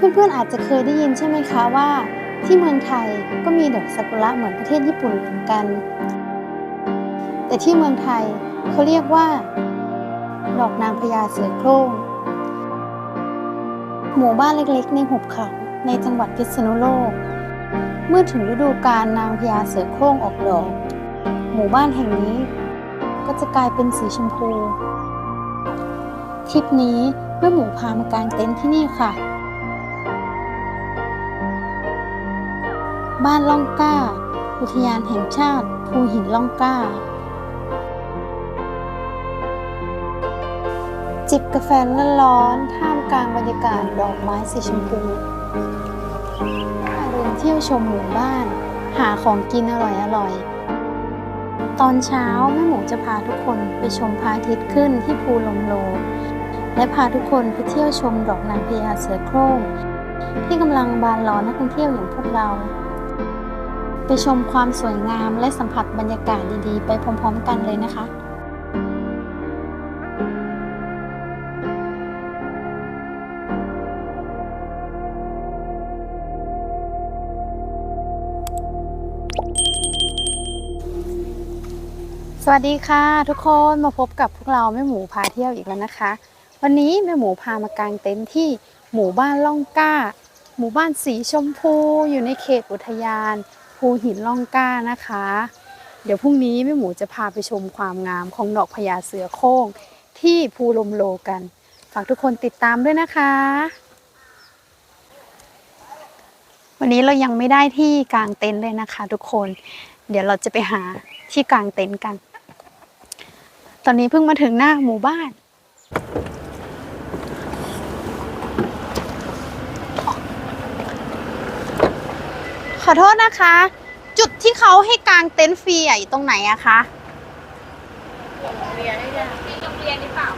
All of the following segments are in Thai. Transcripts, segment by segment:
เพื่อนๆอาจจะเคยได้ยินใช่ไหมคะว่า ที่เมืองไทยก็มีดอกซากุระเหมือนประเทศญี่ปุ่นเหมือนกัน แต่ที่เมืองไทยเขาเรียกว่า ดอกนางพญาเสือโคร่งหมู่บ้านเล็กๆ ในหุบเขาในจังหวัดพิษณุโลก เมื่อถึงฤดูกาลนางพญาเสือโคร่งออกดอก หมู่บ้านแห่งนี้ ก็จะกลายเป็นสีชมพูทริปนี้แม่หมูพามากางเต็นท์ที่นี่ค่ะ บ้านล่องกล้า อุทยานแห่งชาติ ภูหินล่องกล้า จิบกาแฟร้อนๆท่ามกลางบรรยากาศดอกไม้สีชมพูเดินเที่ยวชมหมู่บ้าน หาของกินอร่อยๆตอนเช้าแม่หมูจะพาทุกคนไปชมพระอาทิตย์ขึ้นที่ภูลมโล และพาทุกคนไปเที่ยวชมดอกนางพญาเสือโคร่งที่กำลังบานรอนักท่องเที่ยวอย่างพวกเรา ไปชมความสวยงามและสัมผัสบรรยากาศดีๆ ไปพร้อมๆกันเลยนะคะสวัสดีค่ะ ทุกคนมาพบกับพวกเราแม่หมูพาเที่ยวอีกแล้วนะคะ วันนี้แม่หมูพามากางเต็นท์ที่หมู่บ้านล่องก้า หมู่บ้านสีชมพูอยู่ในเขตอุทยาน ภูหินล่องกล้านะคะ เดี๋ยวพรุ่งนี้แม่หมูจะพาไปชมความงามของดอกพญาเสือโคร่งที่ภูลมโลกัน ฝากทุกคนติดตามด้วยนะคะ วันนี้เรายังไม่ได้ที่กลางเต็นท์เลยนะคะ ทุกคน เดี๋ยวเราจะไปหาที่กลางเต็นท์กัน ตอนนี้เพิ่งมาถึงหน้าหมู่บ้าน อโทษนะคะ จุดที่เขาให้กางเต็นท์ฟรีอะอยู่ตรงไหนอะคะโรงเรียนนี่จ้ะที่โรงเรียนหรือเปล่า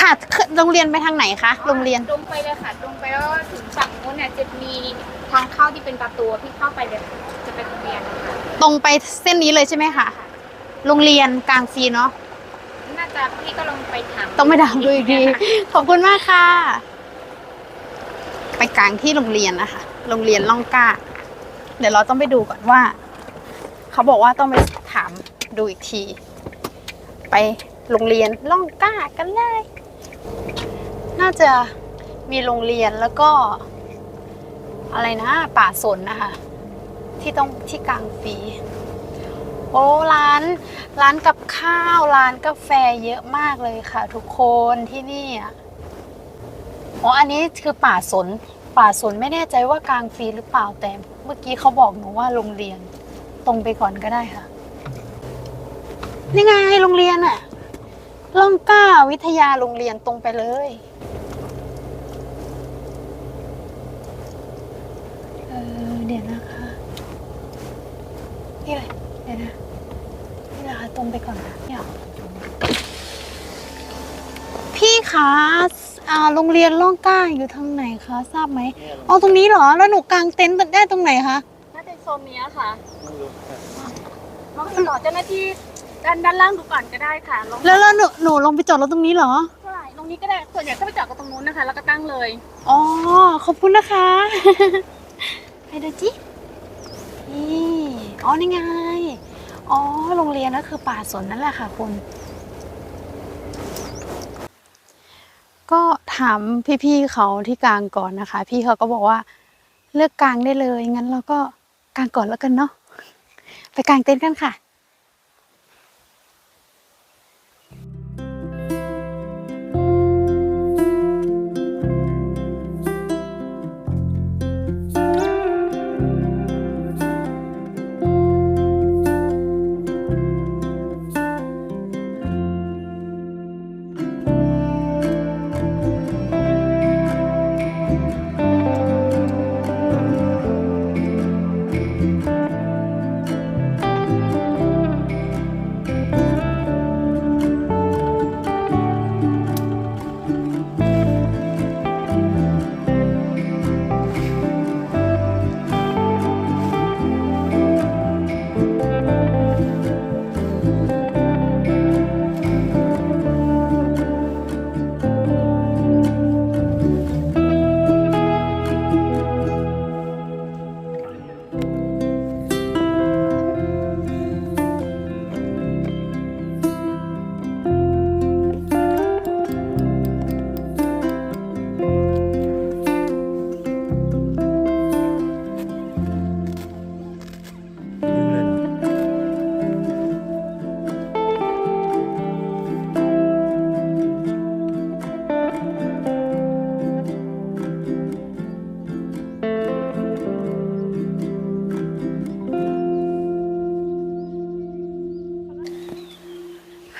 ค่ะคือโรงเรียนไปทางไหนคะโรงเรียนตรงไปเลยค่ะตรงไปแล้วถึงฝั่งนู้นเนี่ยจะมีทางเข้าที่เป็นประตูพี่เข้าไปเลยค่ะจะเป็นโรงเรียนนะคะตรงไปเส้นนี้เลยใช่ไหมคะโรงเรียนกลางฟรีเนาะน่าจะพี่ก็ลองไปถามต้องไปถามดูอีกทีขอบคุณมากค่ะ ไปกลางที่โรงเรียนนะคะโรงเรียนล่องกล้า เดี๋ยวเราต้องไปดูก่อนว่า เขาบอกว่าต้องไปถามดูอีกที ไปโรงเรียนล่องกล้ากันเลยน่าจะมีโรงเรียนแล้วก็ อะไรนะ ป่าสนนะคะ ที่ต้องที่กลางฟรีโอ้ร้าน ร้านกับข้าวร้านกาแฟเยอะมากเลยค่ะ ทุกคนที่นี่อ๋ออันนี้คือป่าสนป่าสนไม่แน่ใจว่ากลางฟรีหรือเปล่าแต่ เมื่อกี้เขาบอกหนูว่าโรงเรียน ตรงไปก่อนก็ได้ค่ะ นี่ไงโรงเรียนอะล่องกล้าวิทยาโรงเรียนตรงไปเลย เออเดี๋ยวนะคะ นี่เลยเดี๋ยวนะ นี่นะคะตรงไปก่อนนะเนี่ยพี่คะ อ่าโรงเรียนล่องกล้าอยู่ทางไหนคะทราบไหมอ๋อตรงนี้เหรอแล้วหนูกางเต็นท์ได้ตรงไหนคะน่าจะโซนเนี้ยค่ะลองติดต่อเจ้าหน้าที่ด้านด้านล่างดูก่อนก็ได้ค่ะลองแล้วแล้วหนูหนูลงไปจอดรถตรงนี้เหรอเท่าไหร่ตรงนี้ก็ได้ส่วนใหญ่ก็ไปจอดกันตรงนู้นนะคะ แล้วก็ตั้งเลยอ๋อขอบคุณนะคะไปดูจินี่อ๋อนี่ไงอ๋อโรงเรียนก็คือป่าสนนั่นแหละค่ะคุณ ก็ถามพี่ๆเขาที่กลางก่อนนะคะ พี่เขาก็บอกว่าเลือกกลางได้เลยงั้นเราก็กลางก่อนแล้วกันเนาะไปกลางเต็นท์กันค่ะ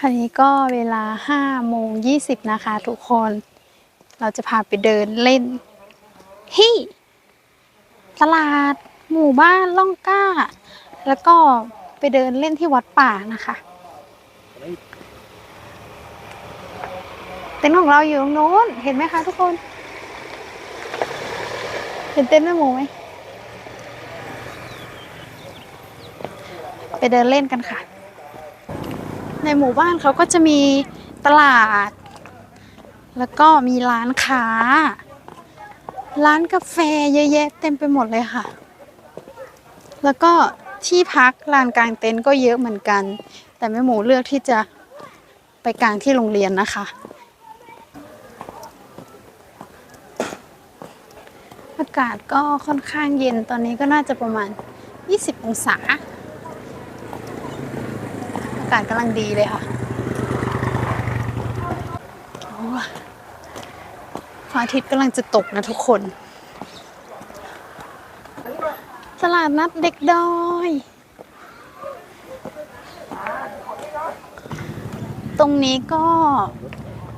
คันนี้ก็เวลา5โมง20นะคะ ทุกคน เราจะพาไปเดินเล่นที่ตลาด หมู่บ้านล่องก้า แล้วก็ไปเดินเล่นที่วัดป่านะคะเต็นท์ของเราอยู่ตรงโน้น เห็นไหมคะทุกคน เห็นเต็นท์แม่หมูไหมไปเดินเล่นกันค่ะ ในหมู่บ้านเขาก็จะมีตลาด แล้วก็มีร้านค้า ร้านกาแฟเยอะแยะเต็มไปหมดเลยค่ะ แล้วก็ที่พักลานกลางเต็นท์ก็เยอะเหมือนกัน แต่แม่หมูเลือกที่จะไปกลางที่โรงเรียนนะคะ อากาศก็ค่อนข้างเย็นตอนนี้ก็น่าจะประมาณ 20 องศาากาศกำลังดีเลยค่ะพระอาทิตย์กำลังจะตกนะทุกคน ตลาดนัดเด็กดอย ตรงนี้ก็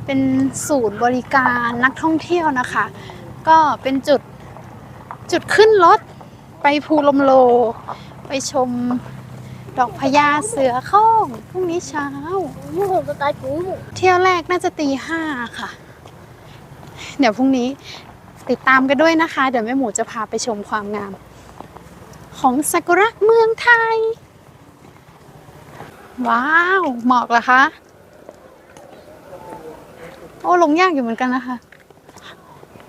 เป็นศูนย์บริการนักท่องเที่ยวนะคะ ก็เป็นจุดจุดขึ้นรถไปภูลมโล ไปชม ดอกพญาเสือโคร่งพรุ่งนี้เช้าเที่ยวแรกน่าจะตีห้าค่ะ เดี๋ยวพรุ่งนี้ติดตามกันด้วยนะคะ เดี๋ยวแม่หมูจะพาไปชมความงาม ของซากุระเมืองไทย ว้าวหมอกเหรอคะ โอ้ลงยากอยู่เหมือนกันนะคะ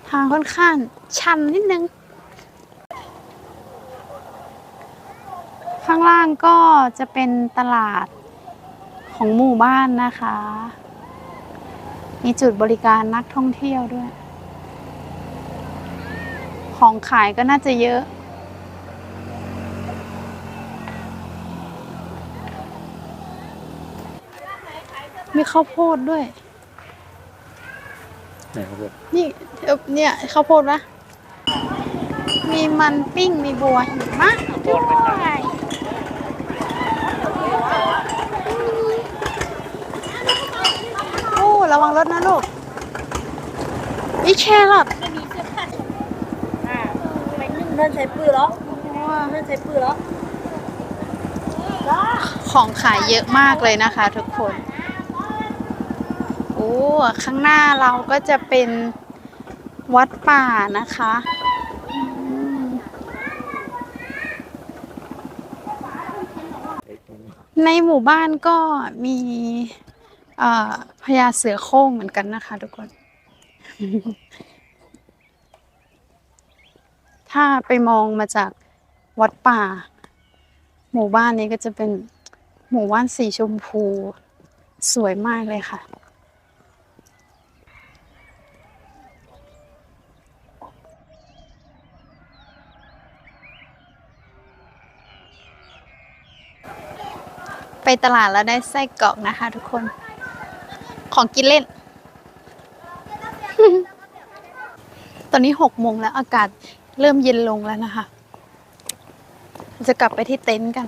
ทางค่อนข้างชันนิดนึง ข้างล่างก็จะเป็นตลาดของหมู่บ้านนะคะ มีจุดบริการนักท่องเที่ยวด้วย ของขายก็น่าจะเยอะมีข้าวโพดด้วยไหนครับผมนี่เอ่อเนี่ยข้าวโพดปะมีมันปิ้ง มีบัวหิมะด้วยโอ้ ระวังรถนะลูกมีแครอทนั่นใช้ปืนแล้วนั่นใช้ปืนแล้วของขายเยอะมากเลยนะคะทุกคน โอ้ ข้างหน้าเราก็จะเป็นวัดป่านะคะอืมในหมู่บ้านก็มีเอ่อ พญาเสือโคร่งเหมือนกันนะคะ ทุกคน ถ้าไปมองมาจากวัดป่า หมู่บ้านนี้ก็จะเป็นหมู่บ้านสีชมพูสวยมากเลยค่ะ ไปตลาดแล้วได้ไส้กรอกนะคะทุกคน ของกินเล่น ตอนนี้หกโมงแล้วอากาศเริ่มเย็นลงแล้วนะคะ จะกลับไปที่เต็นท์กัน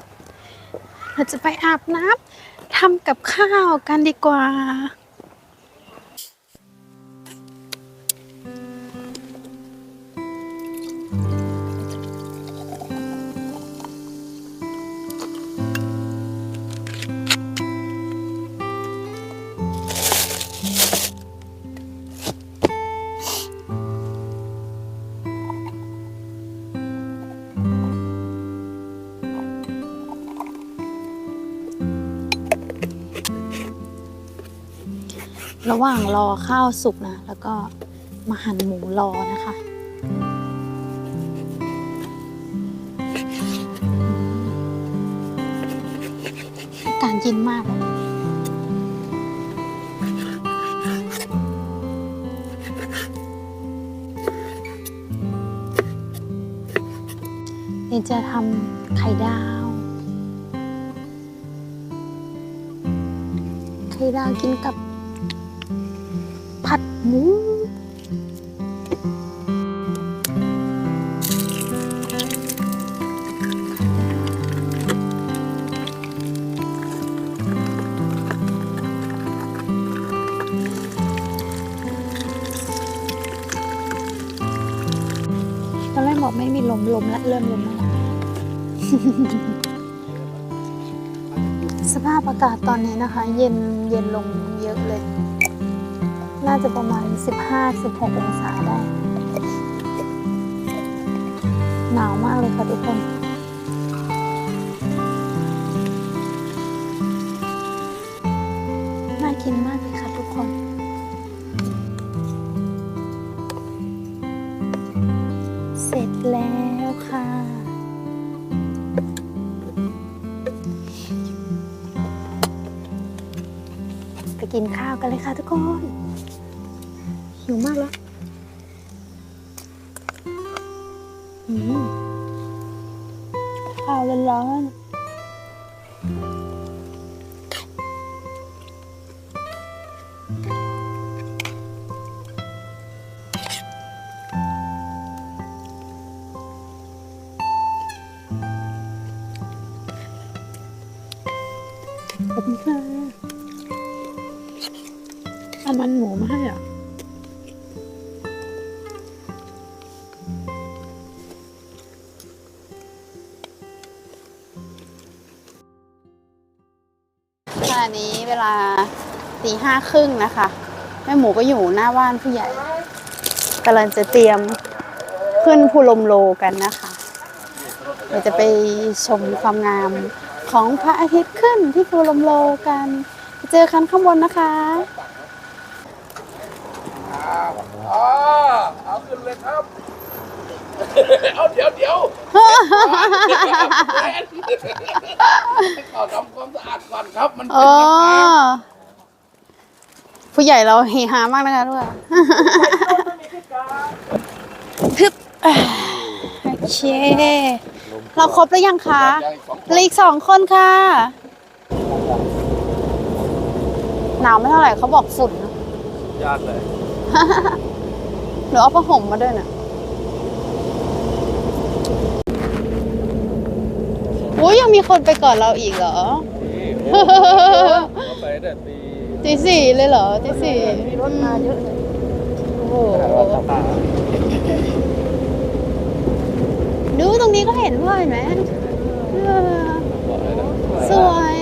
เราจะไปอาบน้ำทำกับข้าวกันดีกว่า ระหว่างรอข้าวสุกนะ แล้วก็มาหั่นหมูรอนะคะอากาศเย็นมากเลยเดี๋ยวจะทำไข่ดาว ไข่ดาวกินกับ ม่มีลมลมและเริ่มลมละสภาพอากาศตอนนี้นะคะ เย็นเย็นลงเยอะเลย น่าจะประมาณ 15-16 องศาได้ หนาวมากเลยค่ะทุกคน กินข้าวกันเลยค่ะทุกคนหิวมากแล้ว ขณะนี้เวลาตีห้าครึ่งนะคะ แม่หมูก็อยู่หน้าบ้านผู้ใหญ่กำลังจะเตรียมขึ้นภูลมโลกันนะคะเดี๋ยวจะไปชมความงามของพระอาทิตย์ขึ้นที่ภูลมโลกันไปเจอกันข้างบนนะคะอ๋อเอาขึ้นเลยครับ เอาเดี๋ยวเดี๋ยวขอทำความสะอาดก่อนครับมันอ๋เป็นอน้ำค้างผู้ใหญ่เราเฮฮามากนะคะด้วยทึบอ่าโอเคเราครบแล้วยังคะยังอีกสองคนเหลืออีกสองคนค่ะ หนาวไม่เท่าไหร่เขาบอกฝุ่นนะญาติเลยหรือเอาผ้าห่มมาด้วยน่ะ อุ้ยยังมีคนไปก่อนเราอีกเหรอไปแต่ตีตีสี่เลยเหรอตีสี่มีรถมาเยอะเลยโอ้โหดูตรงนี้ก็เห็นด้วยเห็นไหมเออสวย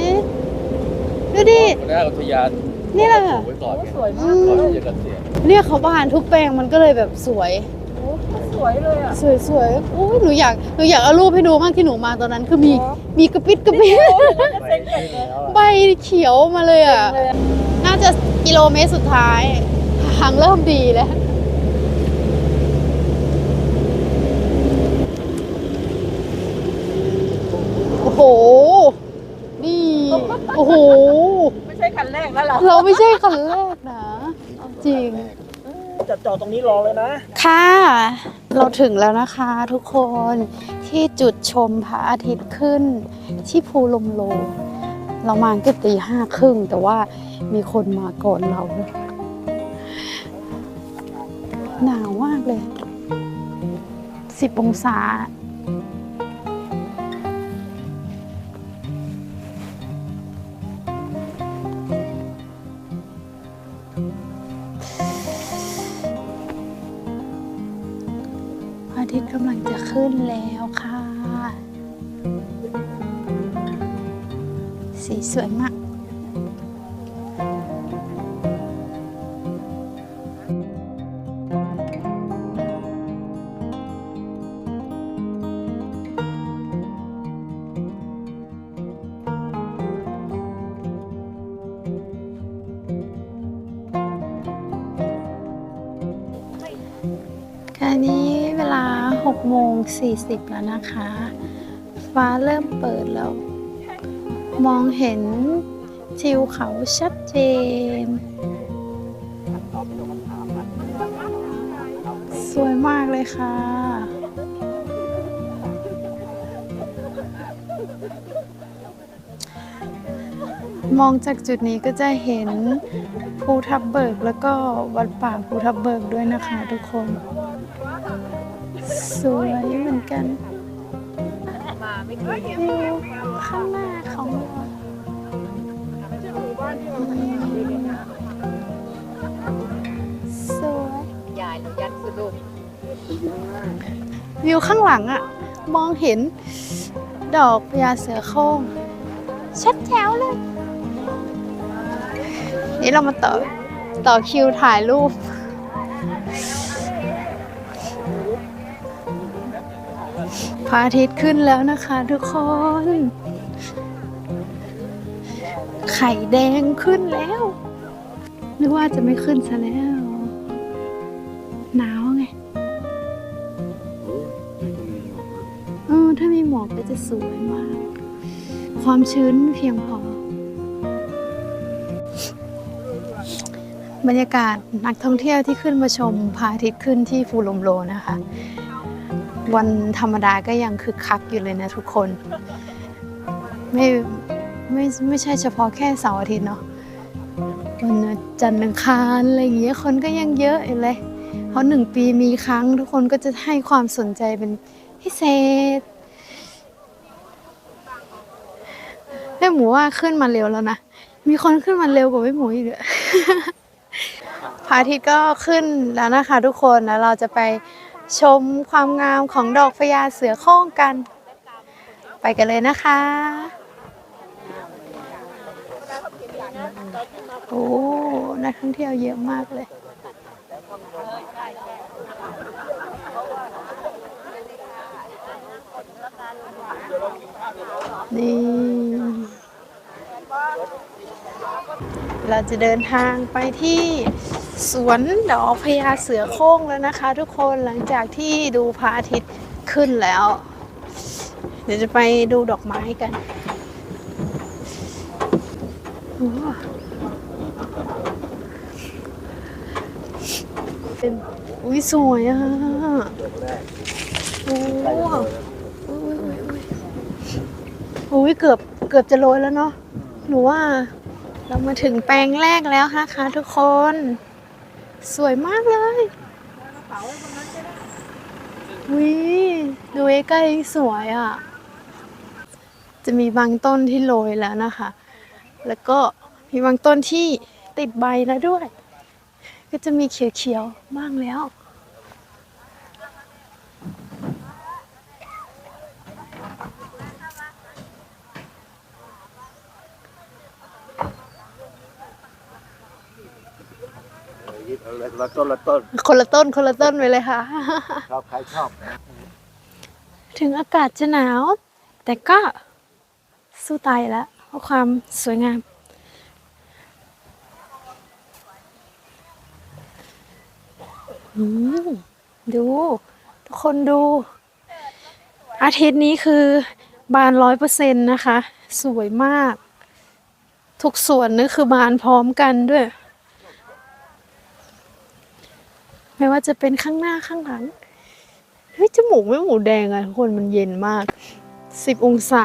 ดูดิหัวหน้าอุทยานนี่แหละไว้ก่อนไงสวยอืมาก ก่อนมที่จะเกษียณเนี่ยเขาบานทุกแปลงมันก็เลยแบบสวยโอ้ สวยเลยอะ สวยสวยๆอุ้ยหนูอยาก หนูอยากเอารูปให้ดูมากที่หนูมาตอนนั้นคือมี อ๋อ มีกระปิดกระปิดเซ็งเลยใบเขียวมาเลยอะ น่าจะกิโลเมตรสุดท้าย ทางเริ่มดีแล้ว โอ้โห นี่ โอ้โห ไม่ใช่คันแรกแล้วเหรอเราไม่ใช่คันแรกนะ จริง จะจอดตรงนี้รอเลยนะ ค่ะ เราถึงแล้วนะคะทุกคนที่จุดชมพระอาทิตย์ขึ้นที่ภูลมโล เรามาก็ตีห้าครึ่งแต่ว่ามีคนมาก่อนเรา หนาวมากเลยสิบองศา แล้วค่ะ สีสวยมาก 40 แล้วนะคะ ฟ้าเริ่มเปิดแล้ว มองเห็นทิวเขาชัดเจน สวยมากเลยค่ะ มองจากจุดนี้ก็จะเห็นภูทับเบิกแล้วก็วัดป่าภูทับเบิกด้วยนะคะทุกคน วยเหมือนกันวิวข้างหน้าของเราสวยยายหนูยัดสุดวิวข้างหลังอะมองเห็นดอกพญาเสือโคร่งชัดแจ๋วเลย นี่เรามาต่อต่อคิวถ่ายรูป พระอาทิตย์ขึ้นแล้วนะคะทุกคน ไข่แดงขึ้นแล้วนึกว่าจะไม่ขึ้นซะแล้ว หนาวไงเออถ้ามีหมอกก็จะสวยมาก ความชื้นเพียงพอ บรรยากาศนักท่องเที่ยวที่ขึ้นมาชมพระอาทิตย์ขึ้นที่ฟูลมโลนะคะ วันธรรมดาก็ยังคึกคักอยู่เลยนะทุกคน ไม่ไม่ไม่ใช่เฉพาะแค่เสาร์อาทิตย์เนาะวันจันทร์อังคารอะไรอย่างเงี้ยคนก็ยังเยอะอยู่เลย เพราะหนึ่งปีมีครั้งทุกคนก็จะให้ความสนใจเป็นพิเศษแม่หมูว่าขึ้นมาเร็วแล้วนะ มีคนขึ้นมาเร็วกว่าแม่หมูอีกเลยพระอาทิตย์ก็ขึ้นแล้วนะคะทุกคนแล้วเราจะไป ชมความงามของดอกพญาเสือโคร่งกัน ไปกันเลยนะคะโอ้นักท่องเที่ยวเยอะมากเลยนี่เราจะเดินทางไปที่ สวนดอกพญาเสือโคร่งแล้วนะคะ ทุกคนหลังจากที่ดูพระอาทิตย์ขึ้นแล้ว เดี๋ยวจะไปดูดอกไม้กันเป็นอุ้ยสวยอะโอ้อุ้ยอุ้ยอุ้ยอุ้ยเกือบเกือบจะโรยแล้วเนาะหนูว่าเรามาถึงแปลงแรกแล้วนะคะทุกคน สวยมากเลยวิดูใกล้สวยอะ จะมีบางต้นที่โรยแล้วนะคะ แล้วก็มีบางต้นที่ติดใบแล้วด้วย ก็จะมีเขียวๆบ้างแล้ว ละต้นละต้น คนละต้นคนละต้นไปเลยค่ะ ชอบใครชอบถึงอากาศจะหนาว แต่ก็สู้ตายแล้วเพราะความสวยงามอืมดู ทุกคนดู อาทิตย์นี้คือบานร้อยเปอร์เซ็นต์นะคะ สวยมาก ทุกส่วนนี่คือบานพร้อมกันด้วย ไม่ว่าจะเป็นข้างหน้าข้างหลังเฮ้ยจมูกไม่หมูแดงอะทุกคนมันเย็นมาก 10 องศา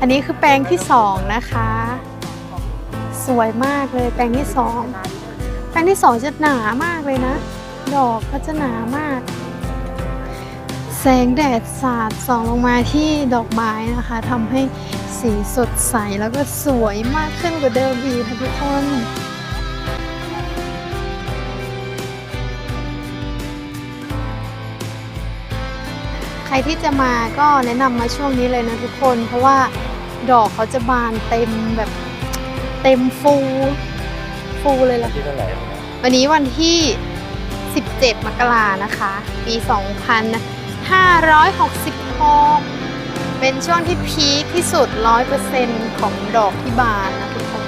อันนี้คือแปลงที่สองนะคะ สวยมากเลยแปลงที่สองแปลงที่สองจะหนามากเลยนะ ดอกก็จะหนามาก แสงแดดสาดส่องลงมาที่ดอกไม้นะคะทำให้สีสดใสแล้วก็สวยมากขึ้นกว่าเดิมอีกค่ะทุกคน รที่จะมาก็แนะนำมาช่วงนี้เลยนะทุกคน เพราะว่าดอกเขาจะบานเต็มแบบเต็มฟู ฟูเลยล่ะ ที่เท่าไหร่วันนี้วันที่ 17 มกรานะคะ ปี 2566 เป็นช่วงที่พีคที่สุด 100%ของดอกที่บานนะทุกคน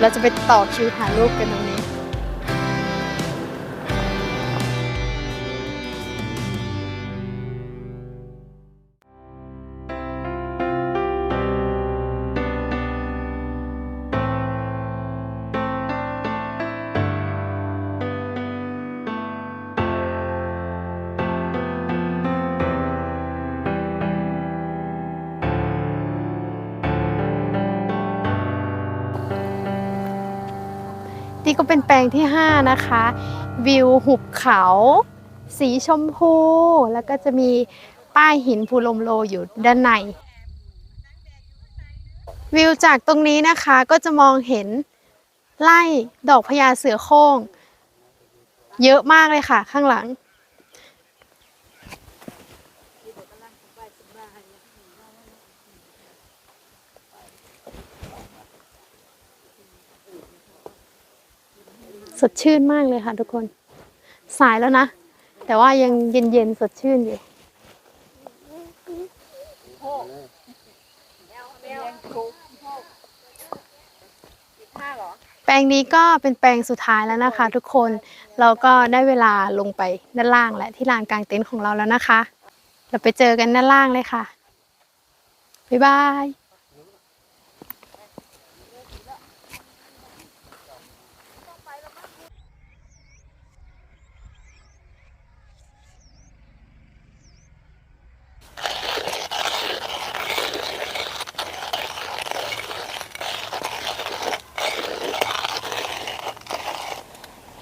เราจะไปต่อคิวถ่ายรูปกันตรงนี้ งที่ 5 นะคะ วิวหุบเขา สีชมพู แล้วก็จะมีป้ายหินภูลมโลอยู่ด้านใน วิวจากตรงนี้นะคะก็จะมองเห็นไล่ดอกพญาเสือโคร่ง เยอะมากเลยค่ะข้างหลัง สดชื่นมากเลยค่ะทุกคน สายแล้วนะ แต่ว่ายังเย็นๆสดชื่นอยู่แปลงนี้ก็เป็นแปลงสุดท้ายแล้วนะคะ ทุกคนเราก็ได้เวลาลงไปด้านล่างและที่ลานกลางเต็นท์ของเราแล้วนะคะ เราไปเจอกันด้านล่างเลยค่ะบ๊ายบาย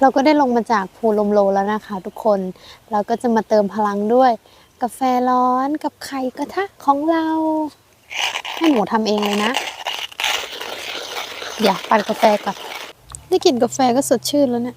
เราก็ได้ลงมาจากภูลมโลแล้วนะคะทุกคน เราก็จะมาเติมพลังด้วย กาแฟร้อนกับไข่กระทะของเรา ให้หมูทำเองเลยนะ อย่าปั่นกาแฟก่อนได้กลิ่นกาแฟก็สดชื่นแล้วเนี่ย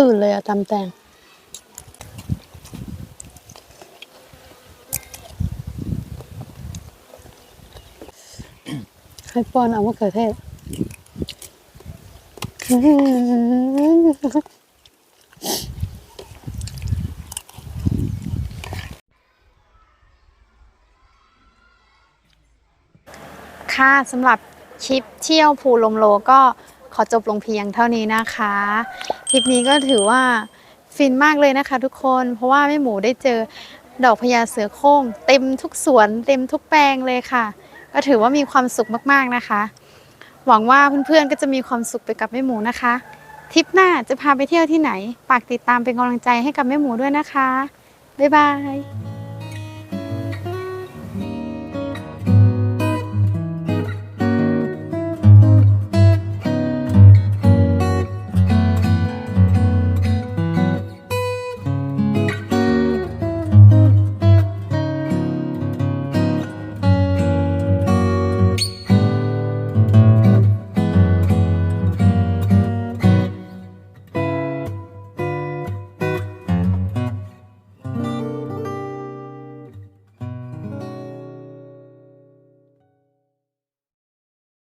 ตื่นเลยอะตำแตงให้ป้อนเอามะเขือเทศค่ะสำหรับคลิปเที่ยวภูลมโลก็ขอจบลงเพียงเท่านี้นะคะ คลิปนี้ก็ถือว่าฟินมากเลยนะคะ ทุกคน เพราะว่าแม่หมูได้เจอดอกพญาเสือโคร่งเต็มทุกสวน เต็มทุกแปลงเลยค่ะ ก็ถือว่ามีความสุขมากๆนะคะ หวังว่าเพื่อนๆก็จะมีความสุขไปกับแม่หมูนะคะทริปหน้าจะพาไปเที่ยวที่ไหนฝากติดตามเป็นกำลังใจให้กับแม่หมูด้วยนะคะบ๊ายบาย